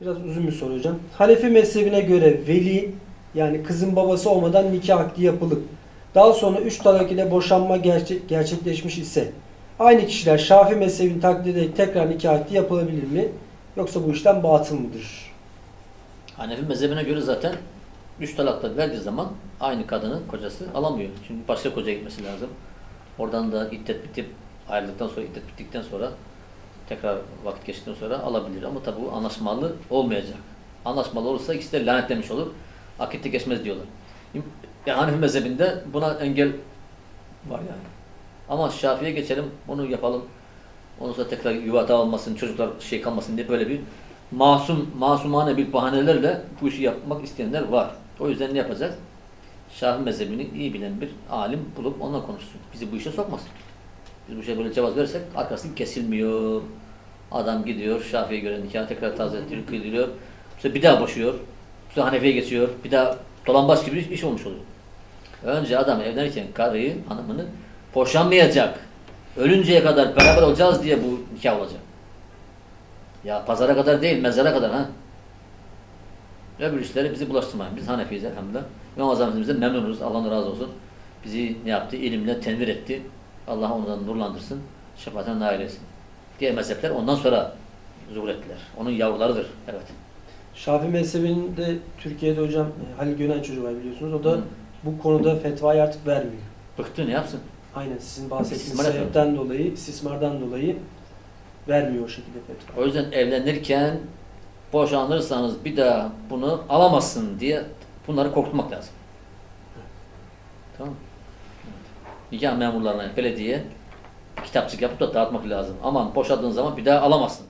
Biraz uzun bir soru hocam. Hanefi mezhebine göre veli yani kızın babası olmadan nikah akdi yapılıp daha sonra üç talak ile boşanma gerçe- gerçekleşmiş ise aynı kişiler Şafii mezhebini taklit ederek tekrar nikah akdi yapılabilir mi? Yoksa bu işlem batıl mıdır? Hanefi mezhebine göre zaten üç talakta verdiği zaman aynı kadının kocası alamıyor. Çünkü başka kocaya gitmesi lazım. Oradan da iddet bitip ayrıldıktan sonra iddet bittikten sonra tekrar vakit geçtikten sonra alabilir. Ama tabi bu anlaşmalı olmayacak. Anlaşmalı olursa ikisi de lanetlemiş olur. Akitte geçmez diyorlar. Yani Hanefi mezhebinde buna engel var yani. Ama Şafii'ye geçelim, onu yapalım. Ondan sonra tekrar yuva dağılmasın, çocuklar şey kalmasın diye böyle bir masum, masumane bir bahanelerle bu işi yapmak isteyenler var. O yüzden ne yapacak? Şafii mezhebini iyi bilen bir alim bulup onunla konuşsun. Bizi bu işe sokmasın. Biz bu işe böyle cevaz verirsek arkası kesilmiyor. Adam gidiyor Şafii'ye göre nikah tekrar taze ettiriyor, kıydırıyor. Sonra bir daha boşuyor. Sonra Hanefi'ye geçiyor. Bir daha dolambaç gibi iş olmuş oluyor. Önce adam evlenirken karıyı, hanımını boşanmayacak. Ölünceye kadar beraber olacağız diye bu nikah olacak. Ya pazara kadar değil, mezara kadar ha. Öbür işleri bizi bulaştırmayın. Biz Hanefiyiz elhamdülillah. İmam Azamimizden memnunuz. Allah razı olsun. Bizi ne yaptı? İlimle tenvir etti. Allah ondan nurlandırsın. Şefaatine nail etsin. Diğer mezhepler ondan sonra zuhur ettiler. Onun yavrularıdır. Evet. Şafii mezhebinde Türkiye'de hocam e, Halil Gönen çocuğu var biliyorsunuz. O da Hı. bu konuda fetvayı artık vermiyor. Bıktı ne yapsın? Aynen sizin bahsettiğiniz İstismar sebepten dolayı, istismardan dolayı vermiyor o şekilde fetva. O yüzden evlenirken boşanırsanız bir daha bunu alamazsın diye bunları korkutmak lazım. Tamam. Nikah memurlarına, belediye kitapçık yapıp da dağıtmak lazım. Aman boşadığın zaman bir daha alamazsın.